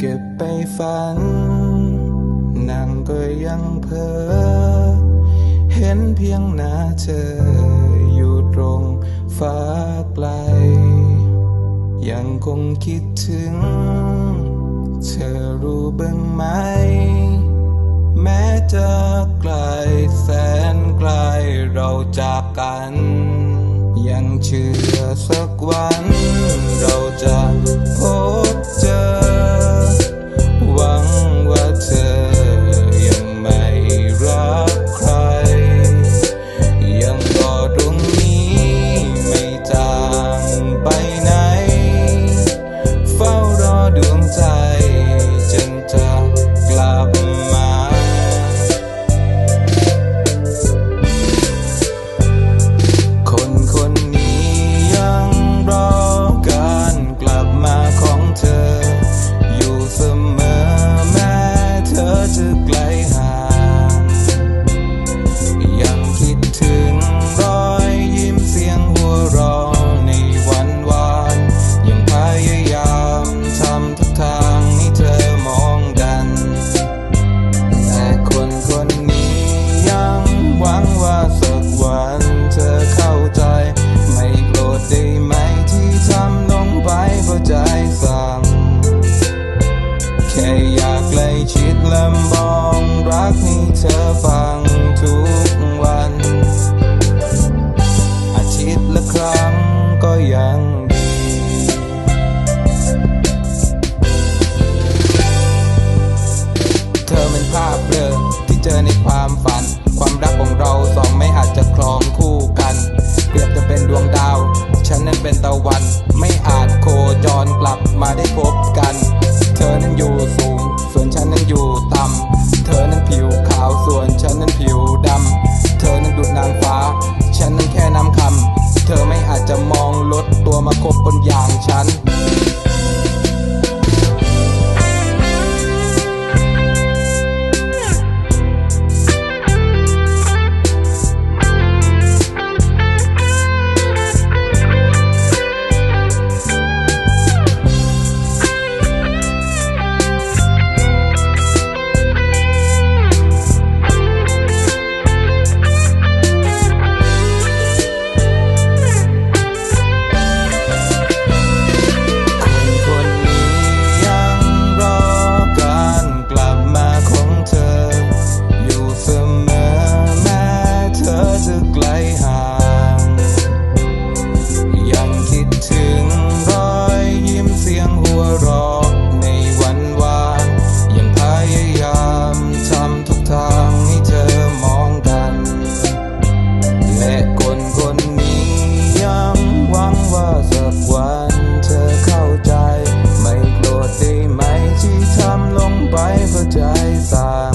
เก็บไปฝันนางก็ยังเพ้อเห็นเพียงหน้าเธออยู่ตรงฟ้าไกล ยังคงคิดถึง เธอรู้บ้างไหม แม้จะไกลแสนไกลเราจากกัน ยังเชื่อสักวันเราจะ voltar. จอในความฝัน ความรักของเราสองไม่อาจจะคลองคู่กัน เปรียบจะเป็นดวงดาว ฉันนั้นเป็นตะวัน ไม่อาจโคจรกลับมาได้พบกัน เธอนั้นอยู่สูง ส่วนฉันนั้นอยู่ต่ำ เธอนั้นผิวขาวส่วนฉันนั้นผิวดำ เธอนั้นดุดนางฟ้า ฉันนั้นแค่น้ำคำ เธอไม่อาจจะมองลดตัวมาคบบนอย่างฉัน รอในวันวางยังพยายามทำทุกทางให้เธอมองดัน และคนคนนี้ยังหวังว่าสักวันเธอเข้าใจ ไม่โกรธได้ไหมที่ทำลงไปเพราะใจสั่ง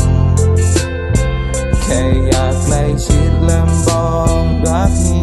แค่อยากใกล้ชิดและบองรักนี้